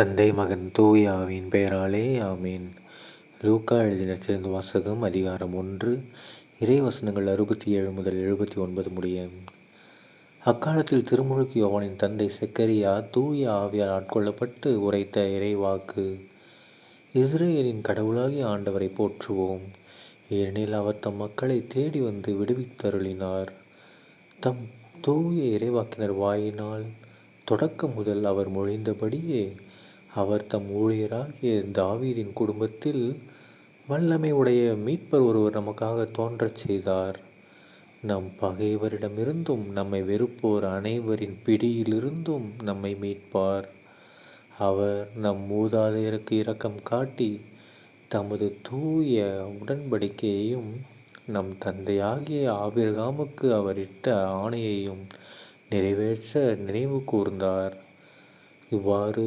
தந்தை மகன் தூயாவின் பெயராலே ஆமீன். லூக்கா எழுதின சிறந்த வாசகம் அதிகாரம் ஒன்று இறைவசனங்கள் அறுபத்தி ஏழு முதல் எழுபத்தி ஒன்பது முடிய. அக்காலத்தில் திருமுழுக்கு யோவானின் தந்தை செக்கரியா தூய ஆவியால் ஆட்கொள்ளப்பட்டு உரைத்த இறைவாக்கு இஸ்ரேலின் கடவுளாகி ஆண்டவரை போற்றுவோம். ஏனெனில் அவர் தம் மக்களை தேடி வந்து விடுவித்தருளினார். தம் தூய இறைவாக்கினர் வாயினால் தொடக்கம் முதல் அவர் மொழிந்தபடியே அவர் தம் ஊழியராகிய தாவீதின் குடும்பத்தில் வல்லமை உடைய மீட்பர் ஒருவர் நமக்காக தோன்றச் செய்தார். நம் பகைவரிடமிருந்தும் நம்மை வெறுப்போர் அனைவரின் பிடியிலிருந்தும் நம்மை மீட்பார். அவர் நம் மூதாதையருக்கு இரக்கம் காட்டி தமது தூய உடன்படிக்கையையும் நம் தந்தையாகிய ஆபிரகாமுக்கு அவர் இட்ட ஆணையையும் நிறைவேற்ற நினைவு கூர்ந்தார். இவ்வாறு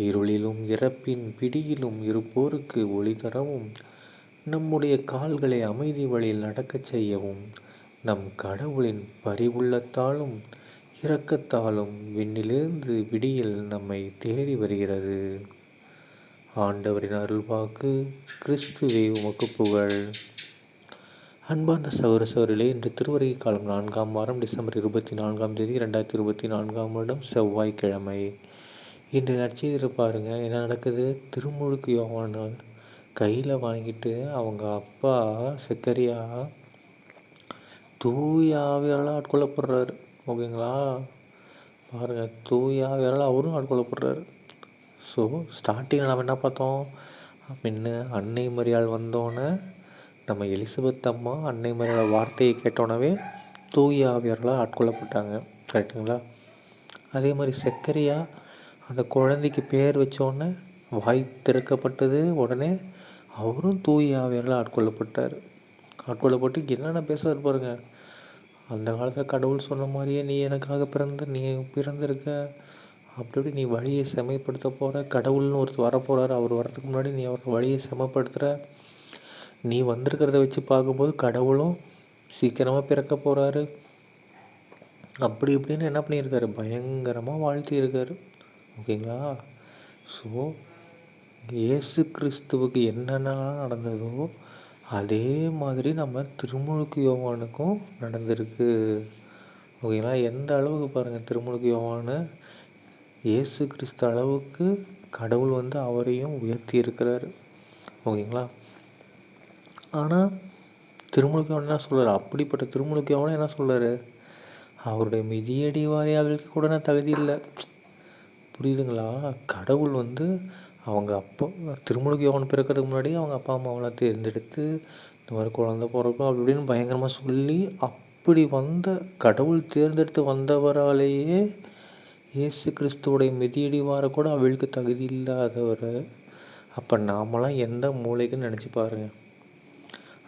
இருளிலும் இறப்பின் பிடியிலும் இருப்போருக்கு ஒளி தரவும் நம்முடைய கால்களை அமைதி வழியில் நடக்கச் செய்யவும் நம் கடவுளின் பரிவுள்ளத்தாலும் இரக்கத்தாலும் விண்ணிலிருந்து விடியில் நம்மை தேடி வருகிறது. ஆண்டவரின் அருள்வாக்கு கிறிஸ்துவே உமக்கு புகழ். அன்பார்ந்த சௌர சௌரிலே இன்று திருவருகை காலம் நான்காம் வாரம் டிசம்பர் இருபத்தி நான்காம் தேதி இரண்டாயிரத்தி இருபத்தி நான்காம் வருடம் செவ்வாய்க்கிழமை. இன்று நடிச்சது பாருங்கள் என்ன நடக்குது? திருமுழுக்கு யோவானால் கையில் வாங்கிட்டு அவங்க அப்பா செக்கரியா தூய ஆட்கொள்ளப்படுறாரு. ஓகேங்களா? பாருங்கள் தூய அவரும் ஆட்கொள்ளப்படுறாரு. ஸோ ஸ்டார்டிங்கில் நம்ம என்ன பார்த்தோம்? முன்ன அன்னை மரியாள் வந்தோன்னே நம்ம எலிசபெத் அம்மா அன்னை மரியாள் வார்த்தையை கேட்டோன்னவே தூய ஆட்கொள்ளப்பட்டாங்க. கரெக்டுங்களா அதே மாதிரி செக்கரியா அந்த குழந்தைக்கு பேர் வச்சோடனே வாய் திறக்கப்பட்டது. உடனே அவரும் தூய ஆவியால் ஆட்கொள்ளப்பட்டார். ஆட்கொள்ளப்பட்டு என்னென்ன பேசுவார் பாருங்க. அந்த காலத்தில் கடவுள் சொன்ன மாதிரியே நீ எனக்காக பிறந்த நீ பிறந்திருக்க. அப்படி நீ வழியை செமைப்படுத்த போகிற கடவுள்னு ஒருத்தர் வரப்போகிறாரு அவர் வரதுக்கு முன்னாடி நீ அவர் வழியை செமப்படுத்துகிற நீ வந்திருக்கிறத வச்சு பார்க்கும்போது கடவுளும் சீக்கிரமாக பிறக்க போகிறாரு அப்படி இப்படின்னு என்ன பண்ணியிருக்காரு? பயங்கரமாக வாழ்த்தியிருக்காரு ஓகேங்களா? ஸோ இயேசு கிறிஸ்துவுக்கு என்னென்னலாம் நடந்ததோ அதே மாதிரி நம்ம திருமுழுக்கு யோவானுக்கும் நடந்திருக்கு. ஓகேங்களா? எந்த அளவுக்கு பாருங்கள் திருமுழுக்கு யோவானு. இயேசு கிறிஸ்து அளவுக்கு கடவுள் வந்து அவரையும் உயர்த்தி இருக்கிறாரு ஓகேங்களா? ஆனால் திருமுழுக்கு யோவான் என்ன சொல்கிறார் அப்படிப்பட்ட திருமுழுக்கு யோவான் என்ன சொல்கிறாரு அவருடைய மிதியடி வாரியாளுக்கு கூட நான் தகுதி இல்லை. புரியுதுங்களா? கடவுள் வந்து அவங்க அப்பா திருமுழுக்கு யோகன் பிறக்கிறதுக்கு முன்னாடி அவங்க அப்பா அம்மாவெல்லாம் தேர்ந்தெடுத்து இந்த மாதிரி குழந்த பிறக்கும் அப்படி இப்படின்னு பயங்கரமாக சொல்லி அப்படி வந்த கடவுள் தேர்ந்தெடுத்து வந்தவராலேயே இயேசு கிறிஸ்துவோடைய மிதியடி வார கூட அவளுக்கு தகுதி இல்லாதவர் அப்போ நாமெல்லாம் எந்த மூளைக்குன்னு நினச்சி பாருங்கள்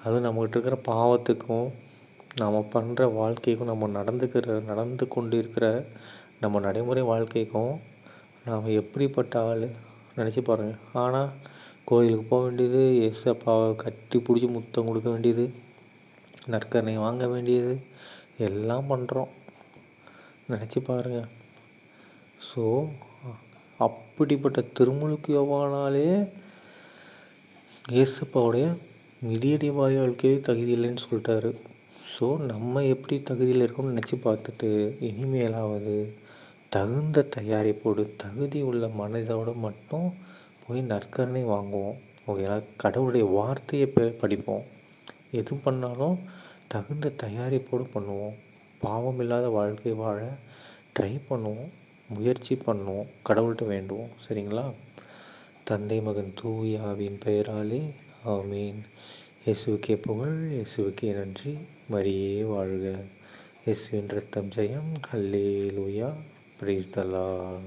அதுவும் நம்மகிட்ட இருக்கிற பாவத்துக்கும் நாம் பண்ணுற வாழ்க்கைக்கும் நம்ம நடந்துக்கிற நடந்து கொண்டு இருக்கிற நம்ம நடைமுறை வாழ்க்கைக்கும் நாம் எப்படிப்பட்ட ஆள்? நினச்சி பாருங்கள் ஆனால் கோயிலுக்கு போக வேண்டியது ஏசப்பாவை கட்டி பிடிச்சி முத்தம் கொடுக்க வேண்டியது நற்கரணை வாங்க வேண்டியது எல்லாம் பண்ணுறோம் நினச்சி பாருங்கள் ஸோ அப்படிப்பட்ட திருமுழுக்கு யோவானாலே இயேசப்பாவுடைய மிதியடி வாழ்க்கையே தகுதி இல்லைன்னு சொல்லிட்டாரு. ஸோ நம்ம எப்படி தகுதியில் இருக்கோம்னு நினச்சி பார்த்துட்டு இனிமேலாவது தகுந்த தயாரிப்போடு தகுதி உள்ள மனிதோடு மட்டும் போய் நற்கரணை வாங்குவோம். ஓகேங்களா? கடவுளுடைய வார்த்தையை படிப்போம். எது பண்ணாலும் தகுந்த தயாரிப்போடு பண்ணுவோம். பாவம் இல்லாத வாழ்க்கை வாழ ட்ரை பண்ணுவோம். முயற்சி பண்ணுவோம். கடவுள்கிட்ட வேண்டுவோம். சரிங்களா? தந்தை மகன் தூயாவின் பெயராலே ஆமீன். இயேசுக்கே புகழ் இயேசுக்கே நன்றி. மரியே வாழ்க. இயேசுவின் ரத்தம் ஜெயம். அல்லே லூயா Praise the Lord.